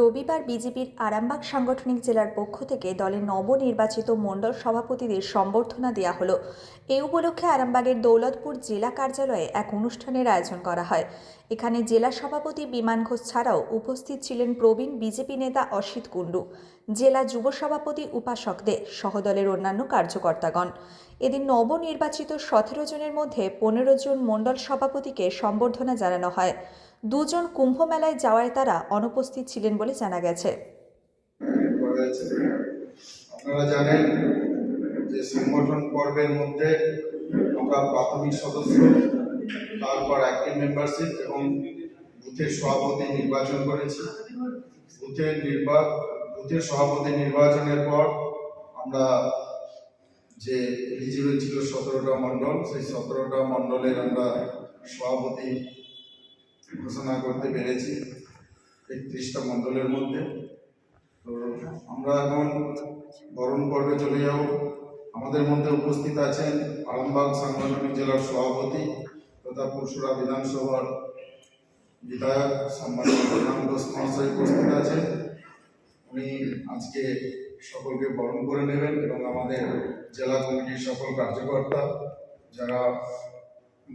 রবিবার বিজেপির আরামবাগ সাংগঠনিক জেলার পক্ষ থেকে দলের নবনির্বাচিত মণ্ডল সভাপতিদের সম্বর্ধনা দেওয়া হলো। এই উপলক্ষে আরামবাগের দৌলতপুর জেলা কার্যালয়ে এক অনুষ্ঠানের আয়োজন করা হয়। এখানে জেলা সভাপতি বিমান ঘোষ ছাড়াও উপস্থিত ছিলেন প্রবীণ বিজেপি নেতা অসিত কুণ্ডু, জেলা যুব সভাপতি উপাসক দে, সহদলের অন্যান্য কার্যকর্তাগণ। এদিন নবনির্বাচিত সতেরো জনের মধ্যে পনেরো জন মণ্ডল সভাপতিকে সম্বর্ধনা জানানো হয়। দুজন কুম্ভ মেলায় যাওয়ায় তারা অনুপস্থিত ছিলেন বলে জানা গেছে। আপনারা জানেন যে সংগঠন পর্বের মধ্যে আমরা প্রাথমিক সদস্য, তারপর অ্যাক্টিভ মেম্বারশিপ এবং বুথের সভাপতি নির্বাচন করেছি। বুথের নির্বা, বুথের সভাপতি নির্বাচনের পর আমরা যে এলিজিবল ছিল সতেরোটা মণ্ডল, সেই সতেরোটা মণ্ডলের আমরা সভাপতি ঘোষণা করতে পেরেছি একত্রিশটা মণ্ডলের মধ্যে। তো আমরা এখন বরণ পর্বে চলে যাব। আমাদের মধ্যে উপস্থিত আছেন আরামবাগ সাংগঠনিক জেলার সভাপতি তথা পরশুরা বিধানসভার বিধায়ক সম্মানিত প্রধান মহাশয় উপস্থিত আছেন। উনি আজকে সকলকে বরণ করে নেবেন এবং আমাদের জেলা কমিটির সকল কার্যকর্তা যারা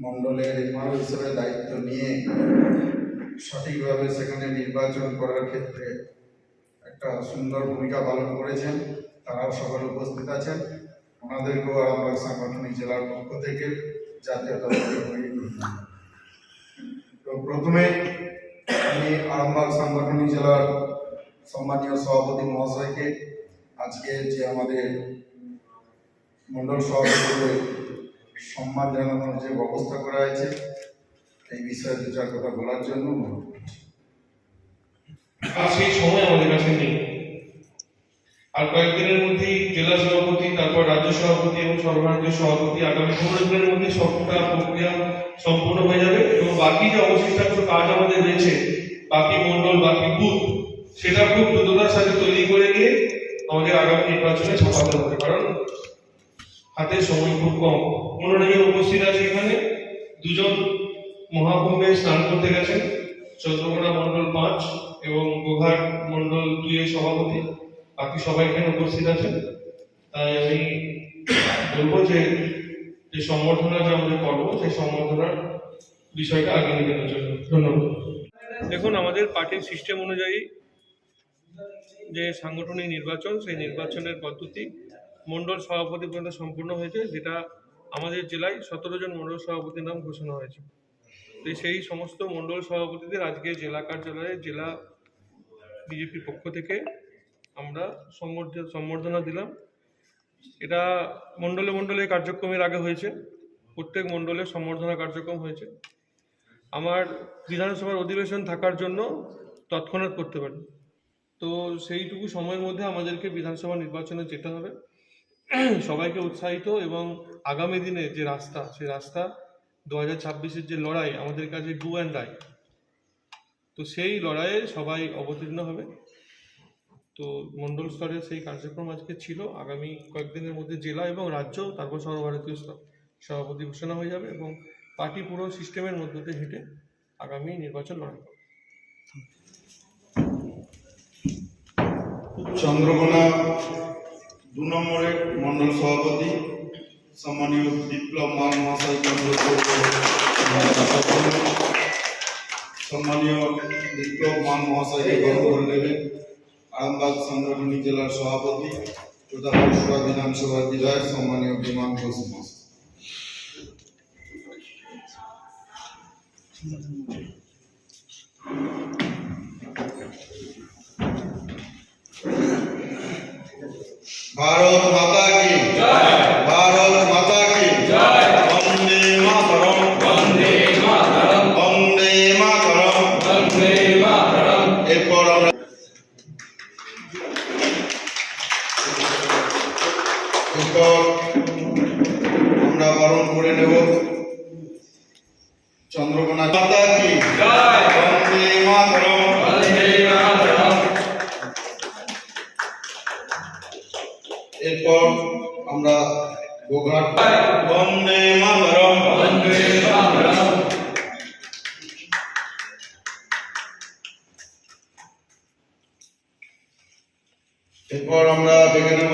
মণ্ডলের এমআর হিসেবে দায়িত্ব নিয়ে সঠিকভাবে সেখানে নির্বাচন করার ক্ষেত্রে একটা সুন্দর ভূমিকা পালন করেছেন। তারাও সকলে উপস্থিত আছেন। ওনাদেরকেও আরামবাগ সাংগঠনিক জেলার পক্ষ থেকে জাতীয় তো প্রথমে আমি আরামবাগ সাংগঠনিক জেলার সম্মানীয় সভাপতি মহাশয়কে, আজকে যে আমাদের মন্ডল সভাপতিকে সম্মান জানানোর যে ব্যবস্থা করা হয়েছে, এই বিষয়ে দু চার কথা বলার জন্য আর সেই সময় আমাদের কাছে নেই। আর কয়েকদিনের মধ্যেই জেলা সভাপতি, তারপর রাজ্য সভাপতি এবং সর্বভারতীয় সভাপতি আগামী পনেরো দিনের মধ্যে সবটা প্রক্রিয়া সম্পূর্ণ হয়ে যাবে এবং বাকি যে অবশিষ্টাংশ কাজ আমাদের রয়েছে, বাকি মন্ডল বাকি বুথ সেটা খুব দ্রুততার সাথে তৈরি করে নিয়ে আমাদের আগামী নির্বাচনে ছাপাতে হবে। কারণ হাতে সময় খুব কম। পনেরো উপস্থিত আছে এখানে দুজন মহাকুম্ভে স্নান করতে গেছেন। চন্দ্রকোনা মন্ডল পাঁচ এবং গোঘাট মন্ডল দুই এর সভাপতি। বাকি সবাই এখানে উপস্থিত আছেন। তাই আমি বলব যে যে সম্বর্ধনা যে আমাদের পর্ব সেই সম্বর্ধনার বিষয়টা আগে নিয়ে জন্য। ধন্যবাদ। দেখুন, আমাদের পার্টির সিস্টেম অনুযায়ী যে সাংগঠনিক নির্বাচন, সেই নির্বাচনের পদ্ধতি মন্ডল সভাপতি পর্যন্ত সম্পূর্ণ হয়েছে, যেটা আমাদের জেলায় সতেরো জন মন্ডল সভাপতির নাম ঘোষণা হয়েছে। তো সেই সমস্ত মন্ডল সভাপতিদের আজকে জেলা কার্যালয়ে জেলা বিজেপির পক্ষ থেকে আমরা সম্বর্ধনা দিলাম। এটা মণ্ডলে মণ্ডলে কার্যক্রমের আগে হয়েছে, প্রত্যেক মণ্ডলে সম্বর্ধনা কার্যক্রম হয়েছে। আমার বিধানসভার অধিবেশন থাকার জন্য তৎক্ষণাৎ করতে পারি তো সেইটুকু সময়ের মধ্যে আমাদেরকে বিধানসভা নির্বাচনে যেতে হবে। সবাইকে উৎসাহিত এবং আগামী দিনে যে রাস্তা, সেই রাস্তা দু হাজার ছাব্বিশের যে লড়াই আমাদের কাছে ডু অ্যান্ড ডাই তো সেই লড়াইয়ে সবাই অবতীর্ণ হবে। তো মণ্ডল স্তরে সেই কার্যক্রম আজকে ছিল। আগামী কয়েকদিনের মধ্যে জেলা এবং রাজ্য, তারপর সর্বভারতীয় স্তর সভাপতি ঘোষণা হয়ে যাবে এবং পার্টি পুরো সিস্টেমের মধ্য দিয়ে হেঁটে আগামী নির্বাচন লড়াই চন্দ্রকোনা দু নম্বরের মন্ডল সভাপতি সম্মানীয় বিপ্লব অনুরোধ করব সম্মানীয় বিপ্লব মান মহাশয়কে করে নেবেন। আরামবাগ সাংগঠনিক জেলার সভাপতি তথা পরশুরা বিধানসভার বিধায়ক সম্মানীয় বিমান ঘোষ মহাশয়। ভারত মাতা কি? ভারত মাতা কি? বন্দে মাতরম। বন্দে মাতরম। বন্দে মাতরম। এরপর আমরা এরপর আমরা বরণ করে নেব। চন্দ্রকোনা মাতা কি? এরপর আমরা বন্দে মাতরম। এরপর আমরা দেখে নেব